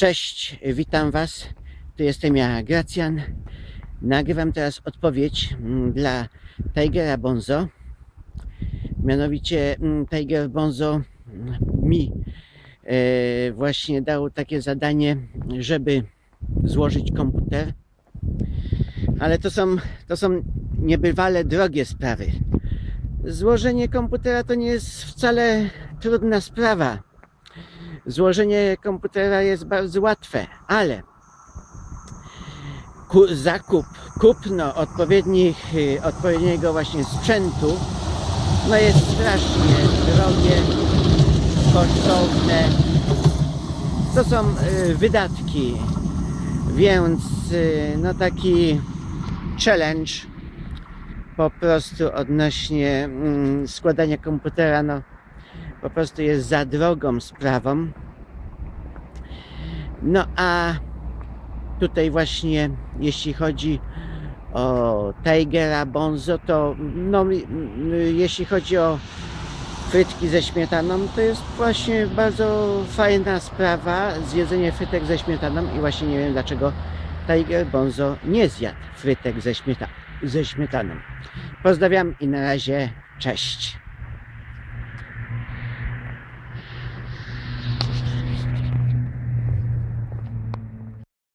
Cześć, witam Was. Tu jestem ja, Gracjan. Nagrywam teraz odpowiedź mm, dla Tigera Bonzo. Mianowicie mm, Tiger Bonzo mm, mi e, właśnie dał takie zadanie, żeby złożyć komputer. Ale to są, to są niebywale drogie sprawy. Złożenie komputera to nie jest wcale trudna sprawa. Złożenie komputera jest bardzo łatwe, ale ku, zakup, kupno odpowiednich, y, odpowiedniego właśnie sprzętu no jest strasznie drogie, kosztowne. To są y, wydatki, więc y, no taki challenge po prostu odnośnie mm, składania komputera, no po prostu jest za drogą sprawą. No a tutaj właśnie jeśli chodzi o Tigera Bonzo, to no, jeśli chodzi o frytki ze śmietaną, to jest właśnie bardzo fajna sprawa, zjedzenie frytek ze śmietaną i właśnie nie wiem dlaczego Tiger Bonzo nie zjadł frytek ze, śmieta- ze śmietaną. Pozdrawiam i na razie, cześć.